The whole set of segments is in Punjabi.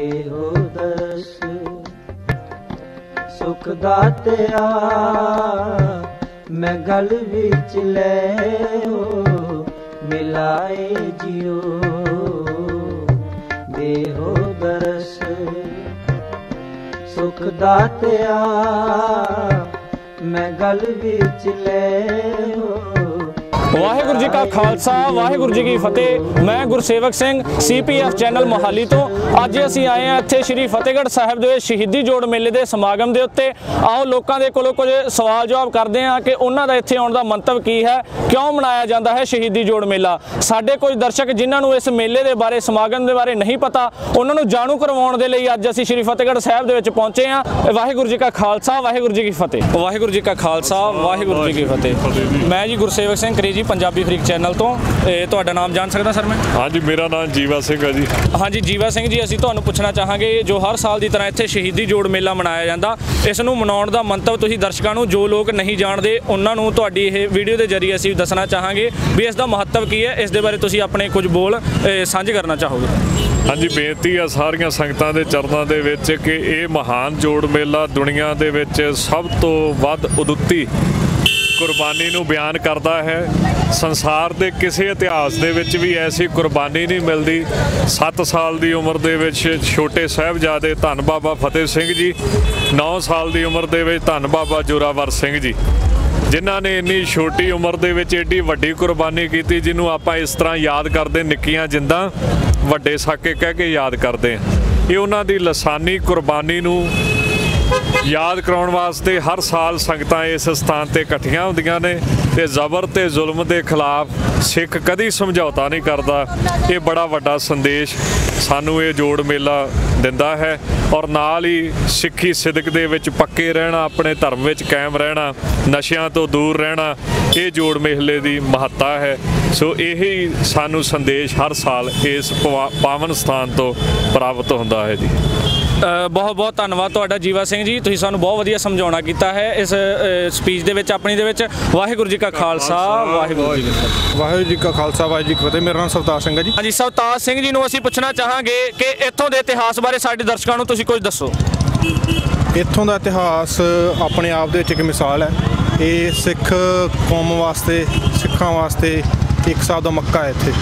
ਦੇਹੋ ਦਰਸ ਸੁਖ ਦਾਤਿਆ ਮੈਂ ਗਲ ਵਿੱਚ ਲੈ ਹੋ, ਮਿਲਾਏ ਜਿਉ। ਦੇਹੋ ਦਰਸ। ਸੁਖ ਦਾਤਿਆ ਮੈਂ ਗਲ ਵਿੱਚ ਲੈ ਹੋ ਵਾਹਿਗੁਰੂ ਜੀ ਕਾ ਖਾਲਸਾ ਵਾਹਿਗੁਰੂ ਜੀ ਕੀ ਫਤਿਹ। ਮੈਂ ਗੁਰਸੇਵਕ ਸਿੰਘ ਸੀਪੀਐਫ ਚੈਨਲ ਮੋਹਾਲੀ ਤੋਂ। ਅੱਜ ਅਸੀਂ ਆਏ ਹਾਂ ਇੱਥੇ ਸ੍ਰੀ ਫਤਿਹਗੜ੍ਹ ਸਾਹਿਬ ਦੇ ਸ਼ਹੀਦੀ ਜੋੜ ਮੇਲੇ ਦੇ ਸਮਾਗਮ ਦੇ ਉੱਤੇ। ਆਓ ਲੋਕਾਂ ਦੇ ਕੋਲੋਂ ਕੁਝ ਸਵਾਲ ਜਵਾਬ ਕਰਦੇ ਹਾਂ ਕਿ ਉਹਨਾਂ ਦਾ ਇੱਥੇ ਆਉਣ ਦਾ ਮੰਤਵ ਕੀ ਹੈ ਕਿਉਂ ਮਨਾਇਆ ਜਾਂਦਾ ਹੈ ਸ਼ਹੀਦੀ ਜੋੜ ਮੇਲਾ? ਸਾਡੇ ਕੁਝ ਦਰਸ਼ਕ ਜਿਨ੍ਹਾਂ ਨੂੰ ਇਸ ਮੇਲੇ ਦੇ ਬਾਰੇ ਸਮਾਗਮ ਦੇ ਬਾਰੇ ਨਹੀਂ ਪਤਾ ਉਹਨਾਂ ਨੂੰ ਜਾਣੂ ਕਰਵਾਉਣ ਦੇ ਲਈ ਅੱਜ ਅਸੀਂ ਸ੍ਰੀ ਫਤਿਹਗੜ੍ਹ ਸਾਹਿਬ ਦੇ ਵਿੱਚ ਪਹੁੰਚੇ ਹਾਂ। ਵਾਹਿਗੁਰੂ ਜੀ ਕਾ ਖਾਲਸਾ ਵਾਹਿਗੁਰੂ ਜੀ ਕੀ ਫਤਿਹ। ਵਾਹਿਗੁਰੂ ਜੀ ਕਾ ਖਾਲਸਾ ਵਾਹਿਗੁਰੂ ਜੀ ਕੀ ਫਤਿਹ। ਮੈਂ ਜੀ ਗੁਰਸੇਵਕ ਸਿੰਘ ਕਰੀਜੀ ਪੰਜਾਬੀ ਫਰੀਕ ਚੈਨਲ ਤੋਂ। ਇਹ ਤੁਹਾਡਾ ਨਾਮ ਜਾਣ ਸਕਦਾ ਸਰ ਮੈਂ? ਹਾਂਜੀ ਮੇਰਾ ਨਾਮ ਜੀਵਾ ਸਿੰਘ ਹੈ ਜੀ। ਹਾਂਜੀ ਜੀਵਾ ਸਿੰਘ ਜੀ ਅਸੀਂ ਤੁਹਾਨੂੰ ਪੁੱਛਣਾ ਚਾਹਾਂਗੇ ਜੋ ਹਰ ਸਾਲ ਦੀ ਤਰ੍ਹਾਂ ਇੱਥੇ ਸ਼ਹੀਦੀ ਜੋੜ ਮੇਲਾ ਮਨਾਇਆ ਜਾਂਦਾ ਇਸ ਨੂੰ ਮਨਾਉਣ ਦਾ ਮੰਤਵ ਤੁਸੀਂ ਦਰਸ਼ਕਾਂ ਨੂੰ ਜੋ ਲੋਕ ਨਹੀਂ ਜਾਣਦੇ ਉਹਨਾਂ ਨੂੰ ਤੁਹਾਡੀ ਇਹ ਵੀਡੀਓ ਦੇ ਜ਼ਰੀਏ ਅਸੀਂ ਦੱਸਣਾ ਚਾਹਾਂਗੇ ਵੀ ਇਸ ਦਾ ਮਹੱਤਵ ਕੀ ਹੈ। ਇਸ ਦੇ ਬਾਰੇ ਤੁਸੀਂ ਆਪਣੇ ਕੁਝ ਬੋਲ ਸਾਂਝੇ ਕਰਨਾ ਚਾਹੋਗੇ? ਹਾਂਜੀ ਬੇਨਤੀ ਆ ਸਾਰੀਆਂ ਸੰਗਤਾਂ ਦੇ ਚਰਨਾਂ ਦੇ ਵਿੱਚ ਕਿ ਇਹ ਮਹਾਨ ਜੋੜ ਮੇਲਾ ਦੁਨੀਆ ਦੇ ਵਿੱਚ ਸਭ ਤੋਂ ਵੱਧ ਉਦੁੱਤੀ ਕੁਰਬਾਨੀ ਨੂੰ ਬਿਆਨ ਕਰਦਾ ਹੈ। ਸੰਸਾਰ ਦੇ ਕਿਸੇ ਇਤਿਹਾਸ ਦੇ ਵਿੱਚ ਵੀ ਐਸੀ ਕੁਰਬਾਨੀ ਨਹੀਂ ਮਿਲਦੀ। 7 ਸਾਲ ਦੀ ਉਮਰ ਦੇ ਵਿੱਚ ਛੋਟੇ ਸਾਹਿਬਜ਼ਾਦੇ ਧੰਨ ਬਾਬਾ ਫਤਿਹ ਸਿੰਘ ਜੀ 9 ਸਾਲ ਦੀ ਉਮਰ ਦੇ ਵਿੱਚ ਧੰਨ ਬਾਬਾ ਜੋਰਾਵਰ ਸਿੰਘ ਜੀ। ਜਿਨ੍ਹਾਂ ਨੇ ਇੰਨੀ ਛੋਟੀ ਉਮਰ ਦੇ ਵਿੱਚ ਏਡੀ ਵੱਡੀ ਕੁਰਬਾਨੀ ਕੀਤੀ, ਜਿਹਨੂੰ ਆਪਾਂ ਇਸ ਤਰ੍ਹਾਂ ਯਾਦ ਕਰਦੇ, ਨਿੱਕੀਆਂ ਜਿੰਦਾਂ ਵੱਡੇ ਸਾਕੇ ਕਹਿ ਕੇ ਯਾਦ ਕਰਦੇ ਹਾਂ। ਇਹ ਉਹਨਾਂ ਦੀ ਲਸਾਨੀ ਕੁਰਬਾਨੀ ਨੂੰ ਯਾਦ ਕਰਾਉਣ ਵਾਸਤੇ ਹਰ ਸਾਲ ਸੰਗਤਾਂ ਇਸ ਸਥਾਨ ਤੇ ਇਕੱਠੀਆਂ ਹੁੰਦੀਆਂ ਨੇ ਤੇ ਜ਼ਬਰ ਤੇ ਜ਼ੁਲਮ ਦੇ ਖਿਲਾਫ ਸਿੱਖ ਕਦੀ ਸਮਝੌਤਾ ਨਹੀਂ ਕਰਦਾ। ਇਹ ਬੜਾ ਵੱਡਾ ਸੰਦੇਸ਼ ਸਾਨੂੰ ਇਹ ਜੋੜ ਮੇਲਾ ਦਿੰਦਾ ਹੈ ਔਰ ਨਾਲ ਹੀ ਸਿੱਖੀ ਸਿਦਕ ਦੇ ਵਿੱਚ ਪੱਕੇ ਰਹਿਣਾ, ਆਪਣੇ ਧਰਮ ਵਿੱਚ ਕਾਇਮ ਰਹਿਣਾ, ਨਸ਼ਿਆਂ ਤੋਂ ਦੂਰ ਰਹਿਣਾ, ਇਹ ਜੋੜ ਮੇਲੇ ਦੀ ਮਹੱਤਤਾ ਹੈ। ਸੋ ਇਹੀ ਸਾਨੂੰ ਸੰਦੇਸ਼ ਹਰ ਸਾਲ ਇਸ ਪਵਾ- ਪਾਵਨ ਸਥਾਨ ਤੋਂ ਪ੍ਰਾਪਤ ਹੁੰਦਾ ਹੈ ਜੀ। ਬਹੁਤ ਬਹੁਤ ਧੰਨਵਾਦ ਤੁਹਾਡਾ ਜੀਵਾ ਸਿੰਘ ਜੀ ਤੁਸੀਂ ਸਾਨੂੰ ਬਹੁਤ ਵਧੀਆ ਸਮਝਾਉਣਾ ਕੀਤਾ ਹੈ ਇਸ ਸਪੀਚ ਦੇ ਵਿੱਚ ਆਪਣੀ ਦੇ ਵਿੱਚ। ਵਾਹਿਗੁਰੂ ਜੀ ਕਾ ਖਾਲਸਾ ਵਾਹਿਗੁਰੂ ਜੀ ਕੀ ਫਤਿਹ। ਵਾਹਿਗੁਰੂ ਜੀ ਕਾ ਖਾਲਸਾ ਵਾਹਿਗੁਰੂ ਜੀ ਕੀ ਫਤਿਹ। ਮੇਰਾ ਨਾਮ ਸਵਤਾਰ ਸਿੰਘ ਹੈ ਜੀ। ਹਾਂਜੀ ਸਵਤਾਜ ਸਿੰਘ ਜੀ ਨੂੰ ਅਸੀਂ ਪੁੱਛਣਾ ਚਾਹਾਂਗੇ ਕਿ ਇੱਥੋਂ ਦੇ ਇਤਿਹਾਸ ਬਾਰੇ ਸਾਡੇ ਦਰਸ਼ਕਾਂ ਨੂੰ ਤੁਸੀਂ ਕੁਝ ਦੱਸੋ। ਇੱਥੋਂ ਦਾ ਇਤਿਹਾਸ ਆਪਣੇ ਆਪ ਦੇ ਵਿੱਚ ਇੱਕ ਮਿਸਾਲ ਹੈ। ਇਹ ਸਿੱਖ ਕੌਮ ਵਾਸਤੇ ਸਿੱਖਾਂ ਵਾਸਤੇ ਇੱਕ ਹਿਸਾਬ ਦਾ ਮੱਕਾ ਹੈ ਇੱਥੇ।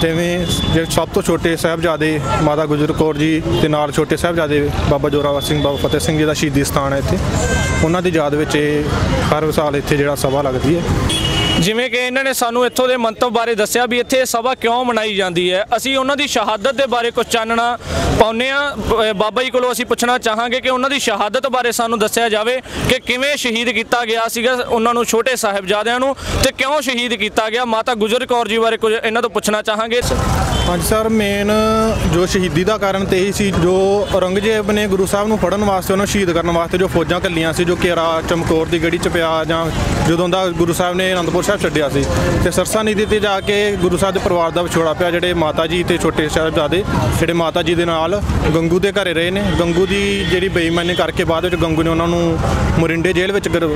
ਜਿਵੇਂ ਜਿਹੜੇ ਸਭ ਤੋਂ ਛੋਟੇ ਸਾਹਿਬਜ਼ਾਦੇ ਮਾਤਾ ਗੁਜਰ ਕੌਰ ਜੀ ਤੇ ਨਾਲ ਛੋਟੇ ਸਾਹਿਬਜ਼ਾਦੇ ਬਾਬਾ ਜੋਰਾਵਰ ਸਿੰਘ, ਬਾਬਾ ਫਤਿਹ ਸਿੰਘ ਜੀ ਦਾ ਸ਼ਹੀਦੀ ਸਥਾਨ ਹੈ ਇੱਥੇ। ਉਹਨਾਂ ਦੀ ਯਾਦ ਵਿੱਚ ਇਹ ਹਰ ਸਾਲ ਇੱਥੇ ਜਿਹੜਾ ਸਭਾ ਲੱਗਦੀ ਹੈ। ਜਿਵੇਂ ਕਿ ਇਹਨਾਂ ਨੇ ਸਾਨੂੰ ਇੱਥੋਂ ਦੇ ਮੰਤਵ ਬਾਰੇ ਦੱਸਿਆ ਵੀ ਇੱਥੇ ਸਭਾ ਕਿਉਂ ਮਨਾਈ ਜਾਂਦੀ ਹੈ। ਅਸੀਂ ਉਹਨਾਂ ਦੀ ਸ਼ਹਾਦਤ ਦੇ ਬਾਰੇ ਕੁਝ ਚਾਨਣਾ ਪਾਉਨੇ ਆ ਬਾਬਾ ਜੀ ਕੋਲੋਂ ਅਸੀਂ ਪੁੱਛਣਾ ਚਾਹਾਂਗੇ ਕਿ ਉਹਨਾਂ ਦੀ ਸ਼ਹਾਦਤ ਬਾਰੇ ਸਾਨੂੰ ਦੱਸਿਆ ਜਾਵੇ ਕਿ ਕਿਵੇਂ ਸ਼ਹੀਦ ਕੀਤਾ ਗਿਆ ਸੀਗਾ ਉਹਨਾਂ ਨੂੰ ਛੋਟੇ ਸਾਹਿਬਜ਼ਾਦਿਆਂ ਨੂੰ ਤੇ ਕਿਉਂ ਸ਼ਹੀਦ ਕੀਤਾ ਗਿਆ। ਮਾਤਾ ਗੁਜਰ ਕੌਰ ਜੀ ਬਾਰੇ ਕੁਝ ਇਹਨਾਂ ਤੋਂ ਪੁੱਛਣਾ ਚਾਹਾਂਗੇ ਹਾਂਜੀ ਸਰ ਮੇਨ ਜੋ ਸ਼ਹੀਦੀ ਦਾ ਕਾਰਨ ਤੇ ਇਹੀ ਸੀ, ਜੋ ਔਰੰਗਜ਼ੇਬ ਨੇ ਗੁਰੂ ਸਾਹਿਬ ਨੂੰ ਫੜਨ ਵਾਸਤੇ, ਉਹਨੂੰ ਸ਼ਹੀਦ ਕਰਨ ਵਾਸਤੇ ਜੋ ਫੌਜਾਂ ਕੱਲੀਆਂ ਸੀ, ਜੋ ਕੇਰਾ, ਚਮਕੌਰ ਦੀ ਗੜੀ ਚ ਪਿਆ, ਜਾਂ ਜਦੋਂ ਦਾ ਗੁਰੂ ਸਾਹਿਬ ਨੇ ਅਨੰਦਪੁਰ ਸਾਹਿਬ ਛੱਡਿਆ ਸੀ, ਤੇ ਸਰਸਾ ਨਦੀ ਤੇ ਜਾ ਕੇ ਗੁਰੂ ਸਾਹਿਬ ਦੇ ਪਰਿਵਾਰ ਦਾ ਵਿਛੋੜਾ ਪਿਆ, ਜਿਹੜੇ ਮਾਤਾ ਜੀ ਤੇ ਛੋਟੇ ਸਾਹਿਬਜ਼ਾਦੇ, ਜਿਹੜੇ ਮਾਤਾ ਜੀ ਦੇ ਨਾਲ ਗੰਗੂ ਦੇ ਘਰੇ ਰਹੇ ਨੇ। ਗੰਗੂ ਦੀ ਜਿਹੜੀ ਬੇਈਮਾਨੀ ਕਰਕੇ ਬਾਅਦ ਵਿੱਚ ਗੰਗੂ ਨੇ ਉਹਨਾਂ ਨੂੰ ਮੋਰਿੰਡੇ ਜੇਲ੍ਹ ਵਿੱਚ ਗ੍ਰਿ-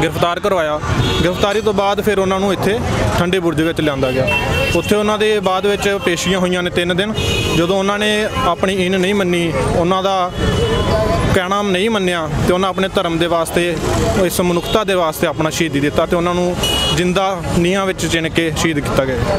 ਗ੍ਰਿਫਤਾਰ ਕਰਵਾਇਆ। ਗ੍ਰਿਫਤਾਰੀ ਤੋਂ ਬਾਅਦ ਫਿਰ ਉਹਨਾਂ ਨੂੰ ਇੱਥੇ ਠੰਡੇ ਬੁਰਜ ਵਿੱਚ ਲਿਆਂਦਾ ਗਿਆ। ਉੱਥੇ ਉਹਨਾਂ ਦੇ ਬਾਅਦ ਵਿੱਚ ਪੇਸ਼ੀਆਂ ਹੋਈਆਂ ਨੇ ਤਿੰਨ ਦਿਨ। ਜਦੋਂ ਉਹਨਾਂ ਨੇ ਆਪਣੀ ਇਨ ਨਹੀਂ ਮੰਨੀ, ਉਹਨਾਂ ਦਾ ਕਹਿਣਾ ਨਹੀਂ ਮੰਨਿਆ ਤੇ ਉਹਨਾਂ ਆਪਣੇ ਧਰਮ ਦੇ ਵਾਸਤੇ, ਇਸ ਮਨੁੱਖਤਾ ਦੇ ਵਾਸਤੇ ਆਪਣਾ ਸ਼ਹੀਦੀ ਦਿੱਤਾ ਤੇ ਉਹਨਾਂ ਨੂੰ ਜਿੰਦਾ ਨੀਹਾਂ ਵਿੱਚ ਚਿਣ ਕੇ ਸ਼ਹੀਦ ਕੀਤਾ ਗਿਆ।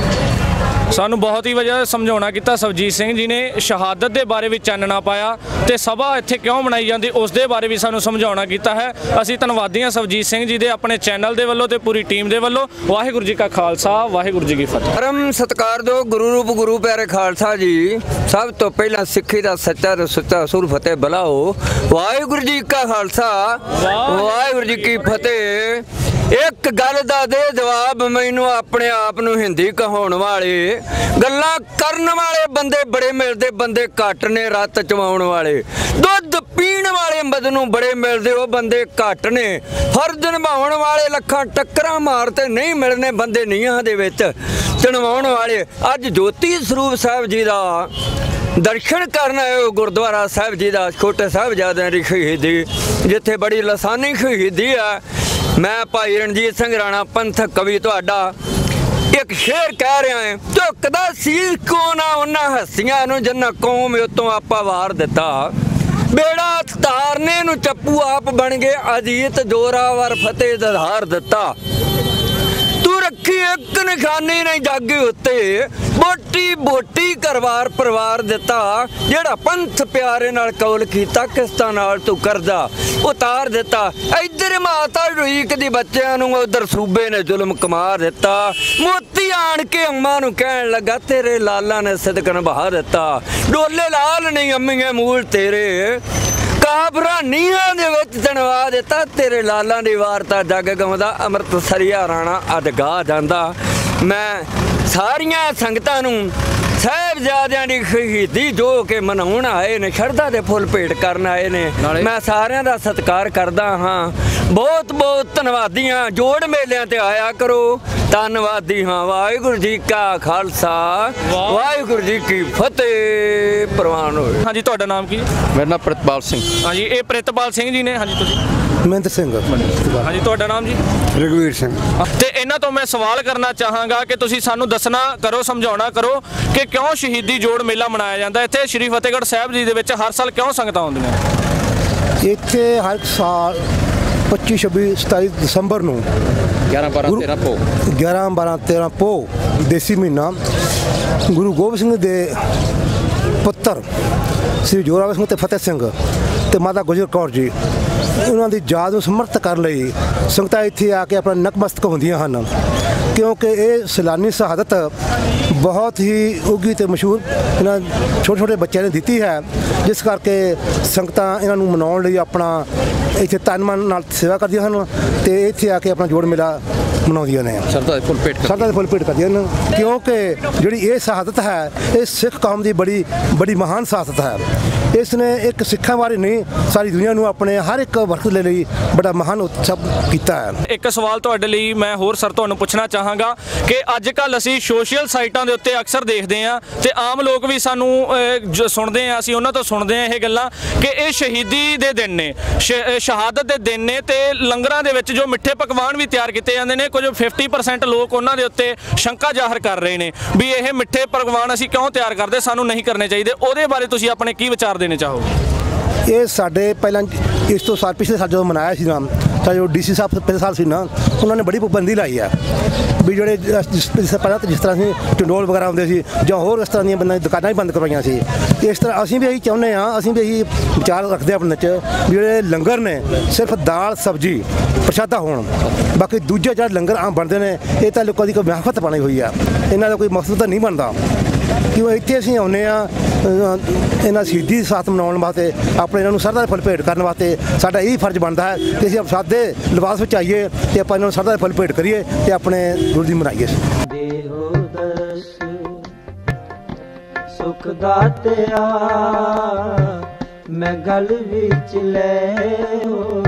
ਸਾਨੂੰ ਬਹੁਤ ਹੀ ਵਜ੍ਹਾ ਸਮਝਾਉਣਾ ਕੀਤਾ ਸਵਜੀਤ ਸਿੰਘ ਜੀ ਨੇ ਸ਼ਹਾਦਤ ਦੇ ਬਾਰੇ ਵੀ ਚਾਨਣਾ ਪਾਇਆ ਤੇ ਸਭਾ ਇੱਥੇ ਕਿਉਂ ਮਨਾਈ ਜਾਂਦੀ ਉਸ ਦੇ ਬਾਰੇ ਵੀ ਸਾਨੂੰ ਸਮਝਾਉਣਾ ਕੀਤਾ ਹੈ। ਅਸੀਂ ਧੰਨਵਾਦੀ ਹਾਂ ਸਵਜੀਤ ਸਿੰਘ ਜੀ ਦੇ ਆਪਣੇ ਚੈਨਲ ਦੇ ਵੱਲੋਂ ਤੇ ਪੂਰੀ ਟੀਮ ਦੇ ਵੱਲੋਂ। ਵਾਹਿਗੁਰੂ ਜੀ ਕਾ ਖਾਲਸਾ ਵਾਹਿਗੁਰੂ ਜੀ ਕੀ ਫਤਿਹ। ਪਰਮ ਸਤਕਾਰ ਦੋ ਗੁਰੂ ਰੂਪ ਗੁਰੂ ਪਿਆਰੇ ਖਾਲਸਾ ਜੀ। ਸਭ ਤੋਂ ਪਹਿਲਾਂ ਸਿੱਖੀ ਦਾ ਸੱਚਾ ਤੇ ਸੁੱਚਾ ਸੁਰ ਫਤਿਹ ਬਲਾਓ। ਵਾਹਿਗੁਰੂ ਜੀ ਕਾ ਖਾਲਸਾ ਵਾਹਿਗੁਰੂ ਜੀ ਕੀ ਫਤਿਹ। ਇੱਕ ਗੱਲ ਦਾ ਦੇ ਜਵਾਬ ਮੈਨੂੰ ਆਪਣੇ ਆਪ ਨੂੰ ਹਿੰਦੀ ਕਹਾਉਣ ਵਾਲੇ, ਗੱਲਾਂ ਕਰਨ ਵਾਲੇ ਬੰਦੇ ਬੜੇ ਮਿਲਦੇ, ਬੰਦੇ ਘੱਟ ਨੇ ਰੱਤ ਚਵਾਉਣ ਵਾਲੇ। ਦੁੱਧ ਪੀਣ ਵਾਲੇ ਮਦ ਨੂੰ ਬੜੇ ਮਿਲਦੇ, ਉਹ ਬੰਦੇ ਘੱਟ ਨੇ। ਫਰਜ਼ ਨਿਭਾਉਣ ਵਾਲੇ ਲੱਖਾਂ ਟੱਕਰਾਂ ਮਾਰਤੇ ਨਹੀਂ ਮਿਲਨੇ ਬੰਦੇ ਨੀਹਾਂ ਦੇ ਵਿੱਚ। ਚਣਵਾਉਣ ਵਾਲੇ, ਅੱਜ ਜੋਤੀ ਸਰੂਪ ਸਾਹਿਬ ਜੀ ਦਾ ਦਰਸ਼ਨ ਕਰਨ ਆਏ ਗੁਰਦੁਆਰਾ ਸਾਹਿਬ ਜੀ ਦਾ, ਛੋਟੇ ਸਾਹਿਬਜ਼ਾਦਿਆਂ ਦੀ ਸ਼ਹੀਦੀ, ਜਿੱਥੇ ਬੜੀ ਲਸਾਨੀ ਸ਼ਹੀਦੀ ਆ। ਮੈਂ ਭਾਈ ਰਣਜੀਤ ਸਿੰਘ ਰਾਣਾ, ਪੰਥਕ ਕਵੀ ਤੁਹਾਡਾ। ਇੱਕ ਸ਼ੇਰ ਕਹਿ ਰਿਹਾ ਹੈ, ਝੁਕਦਾ ਸੀ ਕੋ ਨਾ ਉਹਨਾਂ ਹੱਸੀਆਂ ਨੂੰ ਜਿੰਨਾ ਕੌਮ ਉਤੋਂ ਆਪਾ ਵਾਰ ਦਿੱਤਾ। ਬੇੜਾ ਤਾਰਨੇ ਨੂੰ ਚੱਪੂ ਆਪ ਬਣ ਗਏ, ਅਜੀਤ ਜੋਰਾਵਰ ਫਤਿਹ ਦਾ ਦਿੱਤਾ। ਤੂੰ ਰੱਖੀ ਇੱਕ ਨਿਸ਼ਾਨੀ ਨਹੀਂ ਜਾਗੇ ਉੱਤੇ, ਬੋਟੀ ਬੋਟੀ ਕਰਵਾਰ ਪਰਿਵਾਰ ਦਿੱਤਾ। ਜਿਹੜਾ ਪੰਥ ਪਿਆਰੇ ਨਾਲ ਕੌਲ ਕੀਤਾ, ਕਿਸ਼ਤਾਂ ਨਾਲ ਤੂੰ ਕਰਦਾ ਉਤਾਰ ਦਿੱਤਾ। ਇੱਧਰ ਮਾਤਾ ਰੁਈਕ ਦੀ ਬੱਚਿਆਂ ਨੂੰ ਉਧਰ ਸੂਬੇ ਨੇ ਜ਼ੁਲਮ ਕਮਾ ਦਿੱਤਾ। ਮੋਤੀ ਆਣ ਕੇ ਅੰਮਾ ਨੂੰ ਕਹਿਣ ਲੱਗਾ, ਤੇਰੇ ਲਾਲਾਂ ਨੇ ਸਦਕਨ ਬਹਾ ਦਿੱਤਾ। ਡੋਲੇ ਲਾਲ ਨਹੀਂ ਅੰਮੀਏ ਮੂਲ ਤੇਰੇ। ਕਾਬਰਾ ਨੀਹਾਂ ਦੇ ਵਿੱਚ ਤਣਵਾ ਦਿੱਤਾ, ਤੇਰੇ ਲਾਲਾਂ ਦੀ ਵਾਰਤਾ ਜੱਗ ਗਾਉਂਦਾ ਅੰਮ੍ਰਿਤ ਸਰੀਆ ਰਾਣਾ ਅਦਗਾ ਜਾਂਦਾ। ਮੈਂ ਸਾਰੀਆਂ ਸੰਗਤਾਂ ਨੂੰ ਸਾਹਿਬਜ਼ਾਦਿਆਂ ਦੀ ਸ਼ਹੀਦੀ ਜੋ ਕਿ ਮਨਾਉਣ ਆਏ ਨੇ ਸ਼ਰਧਾ ਦੇ ਫੁੱਲ ਭੇਟ ਕਰਨ ਆਏ ਨੇ। ਮੈਂ ਸਾਰਿਆਂ ਦਾ ਸਤਿਕਾਰ ਕਰਦਾ ਹਾਂ। ਬਹੁਤ ਬਹੁਤ ਧੰਨਵਾਦੀਆਂ। ਜੋੜ ਮੇਲਿਆਂ ਤੇ ਆਇਆ ਕਰੋ। ਧੰਨਵਾਦੀ ਹਾਂ। ਵਾਹਿਗੁਰੂ ਜੀ ਕਾ ਖਾਲਸਾ। ਵਾਹਿਗੁਰੂ ਜੀ ਕੀ ਫਤਿਹ। ਪ੍ਰਵਾਨ ਹੋਵੇ ਹਾਂਜੀ ਤੁਹਾਡਾ ਨਾਮ ਕੀ? ਮੇਰਾ ਨਾਮ ਪ੍ਰਤਪਾਲ ਸਿੰਘ। ਹਾਂਜੀ ਇਹ ਪ੍ਰਿਤਪਾਲ ਸਿੰਘ ਜੀ ਨੇ। ਹਾਂਜੀ ਤੁਸੀਂ? ਮਹਿੰਦਰ ਸਿੰਘ। ਹਾਂਜੀ ਤੁਹਾਡਾ ਨਾਮ ਜੀ? ਰਗਵੀਰ ਸਿੰਘ। ਤੇ ਇਹਨਾਂ ਤੋਂ ਮੈਂ ਸਵਾਲ ਕਰਨਾ ਚਾਹਾਂਗਾ ਕਿ ਤੁਸੀਂ ਸਾਨੂੰ ਦੱਸਣਾ ਕਰੋ ਸਮਝਾਉਣਾ ਕਰੋ ਕਿ ਕਿਉਂ ਸ਼ਹੀਦੀ ਜੋੜ ਮੇਲਾ ਮਨਾਇਆ ਜਾਂਦਾ? ਇੱਥੇ ਸ਼੍ਰੀ ਫਤਿਹਗੜ੍ਹ ਸਾਹਿਬ ਜੀ ਦੇ ਵਿੱਚ ਹਰ ਸਾਲ ਕਿਉਂ ਸੰਗਤਾਂ ਆਉਂਦੀਆਂ? ਇੱਥੇ ਹਰ ਸਾਲ 25 26 27 ਦਸੰਬਰ ਨੂੰ 11 12 13 ਪੋ 11 12 13 ਪੋ ਦੇਸੀ ਮਹੀਨਾ ਗੁਰੂ ਗੋਬਿੰਦ ਸਿੰਘ ਦੇ ਪੁੱਤਰ ਸ੍ਰੀ ਜੋਰਾਵਰ ਸਿੰਘ ਤੇ ਫਤਿਹ ਸਿੰਘ ਤੇ ਮਾਤਾ ਗੁਜਰ ਕੌਰ ਜੀ ਉਹਨਾਂ ਦੀ ਯਾਦ ਨੂੰ ਸਮਰਥ ਕਰਨ ਲਈ। ਸੰਗਤਾਂ ਇੱਥੇ ਆ ਕੇ ਆਪਣਾ ਨਕਮਸਤਕ ਹੁੰਦੀਆਂ ਹਨ। ਕਿਉਂਕਿ ਇਹ ਸੈਲਾਨੀ ਸ਼ਹਾਦਤ ਬਹੁਤ ਹੀ ਉੱਗੀ ਤੇ ਮਸ਼ਹੂਰ ਇਹਨਾਂ ਛੋਟੇ ਛੋਟੇ ਬੱਚਿਆਂ ਨੇ ਦਿੱਤੀ ਹੈ। ਜਿਸ ਕਰਕੇ ਸੰਗਤਾਂ ਇਹਨਾਂ ਨੂੰ ਮਨਾਉਣ ਲਈ ਆਪਣਾ ਇੱਥੇ ਤਨ ਮਨ ਨਾਲ ਸੇਵਾ ਕਰਦੀਆਂ ਹਨ ਤੇ ਇੱਥੇ ਆ ਕੇ ਆਪਣਾ ਜੋੜ ਮੇਲਾ ਮਨਾਉਂਦੀਆਂ ਨੇ। ਸਰਦਾ ਦੇ ਫੁੱਲ ਪੇਟ ਸਰਦਾ ਦੇ ਫੁੱਲ ਭੇਟ ਕਰਦੀਆਂ ਹਨ। ਕਿਉਂਕਿ ਜਿਹੜੀ ਇਹ ਸ਼ਹਾਦਤ ਹੈ ਇਹ ਸਿੱਖ ਕੌਮ ਦੀ ਬੜੀ ਬੜੀ ਮਹਾਨ ਸ਼ਹਾਦਤ ਹੈ। ਇਸ ਨੇ ਇੱਕ ਸਿੱਖਾਂ ਬਾਰੇ ਨਹੀਂ, ਸਾਰੀ ਦੁਨੀਆ ਨੂੰ ਆਪਣੇ ਹਰ ਇੱਕ ਵਰਗ ਦੇ ਲਈ ਬੜਾ ਮਹਾਨ ਉਤਸਵ ਕੀਤਾ ਹੈ। ਇੱਕ ਸਵਾਲ ਤੁਹਾਡੇ ਲਈ ਮੈਂ ਹੋਰ ਸਰ ਤੁਹਾਨੂੰ ਪੁੱਛਣਾ ਚਾਹਾਂਗਾ ਕਿ ਅੱਜ ਕੱਲ ਅਸੀਂ ਸੋਸ਼ਲ ਸਾਈਟਾਂ ਦੇ ਉੱਤੇ ਅਕਸਰ ਦੇਖਦੇ ਹਾਂ ਤੇ ਆਮ ਲੋਕ ਵੀ ਸਾਨੂੰ ਸੁਣਦੇ ਆ ਅਸੀਂ ਉਹਨਾਂ ਤੋਂ ਸੁਣਦੇ ਆ ਇਹ ਗੱਲਾਂ ਕਿ ਇਹ ਸ਼ਹੀਦੀ ਦੇ ਦਿਨ ਨੇ ਸ਼ਹਾਦਤ ਦੇ ਦਿਨ ਨੇ ਤੇ ਲੰਗਰਾਂ ਦੇ ਵਿੱਚ ਜੋ ਮਿੱਠੇ ਪਕਵਾਨ ਵੀ ਤਿਆਰ ਕੀਤੇ ਜਾਂਦੇ ਨੇ, ਕੁਝ 50% ਲੋਕ ਉਹਨਾਂ ਦੇ ਉੱਤੇ ਸ਼ੰਕਾ ਜ਼ਾਹਰ ਕਰ ਰਹੇ ਨੇ ਵੀ ਇਹ ਮਿੱਠੇ ਪਕਵਾਨ ਅਸੀਂ ਕਿਉਂ ਤਿਆਰ ਕਰਦੇ, ਸਾਨੂੰ ਨਹੀਂ ਕਰਨੇ ਚਾਹੀਦੇ, ਉਹਦੇ ਬਾਰੇ ਤੁਸੀਂ ਆਪਣੇ ਕੀ ਵਿਚਾਰ ਦੇਣੇ ਚਾਹੋਗੇ? ਇਹ ਸਾਡੇ ਪਹਿਲਾਂ ਇਸ ਤੋਂ ਸਾਲ ਪਿਛਲੇ ਸਾਲ ਜਦੋਂ ਮਨਾਇਆ ਸੀ ਨਾ, ਤਾਂ ਜੋ ਡੀਸੀ ਸਾਹਿਬ ਪਿਛਲੇ ਸਾਲ ਸੀ ਨਾ, ਉਹਨਾਂ ਨੇ ਬੜੀ ਪਾਬੰਦੀ ਲਾਈ ਆ। ਵੀ ਜਿਹੜੇ ਪਹਿਲਾਂ ਜਿਸ ਤਰ੍ਹਾਂ ਸੀ ਟੰਡੋਲ ਵਗੈਰਾ ਹੁੰਦੇ ਸੀ, ਜਾਂ ਹੋਰ ਇਸ ਤਰ੍ਹਾਂ ਦੀਆਂ ਬੰਦਾਂ ਦੁਕਾਨਾਂ ਹੀ ਬੰਦ ਕਰਵਾਈਆਂ ਸੀ। ਇਸ ਤਰ੍ਹਾਂ ਅਸੀਂ ਵੀ ਇਹੀ ਚਾਹੁੰਦੇ ਆ ਅਸੀਂ ਵੀ ਇਹੀ ਵਿਚਾਰ ਰੱਖਦੇ ਹਾਂ ਆਪਣੇ 'ਚ ਜਿਹੜੇ ਲੰਗਰ ਨੇ, ਸਿਰਫ ਦਾਲ, ਸਬਜੀ, ਪ੍ਰਸ਼ਾਦਾ ਹੋਣ। ਬਾਕੀ ਦੂਜੇ ਜਿਹੜੇ ਲੰਗਰ ਆਮ ਬਣਦੇ ਨੇ, ਇਹ ਤਾਂ ਲੋਕਾਂ ਦੀ ਕੋਈ ਵਿਆਹਤ ਬਣੀ ਹੋਈ ਆ। ਇਹਨਾਂ ਦਾ ਕੋਈ ਮਕਸਦ ਤਾਂ ਨਹੀਂ ਬਣਦਾ। ਕਿਉਂ ਇੱਥੇ ਅਸੀਂ ਆਉਂਦੇ ਆ ਇਹਨਾਂ ਸ਼ਹੀਦੀ ਸਾਥ ਮਨਾਉਣ ਵਾਸਤੇ, ਆਪਣੇ ਇਹਨਾਂ ਨੂੰ ਸਰਦਾ ਦੇ ਫੁੱਲ ਭੇਟ ਕਰਨ ਵਾਸਤੇ ਸਾਡਾ ਇਹ ਫਰਜ਼ ਬਣਦਾ ਹੈ ਕਿ ਅਸੀਂ ਸਾਦੇ ਲਿਬਾਸ ਵਿੱਚ ਆਈਏ ਤੇ ਆਪਾਂ ਇਹਨਾਂ ਨੂੰ ਸਰਦਾ ਦੇ ਫੁੱਲ ਭੇਟ ਕਰੀਏ ਤੇ ਆਪਣੇ ਗੁਰੂ ਦੀ ਮਨਾਈਏ। ਦੇਹੋ ਸੁਖ ਦਾਤਿਆ ਮੈਂ ਗਲ ਵਿੱਚ ਲੈ ਹੋ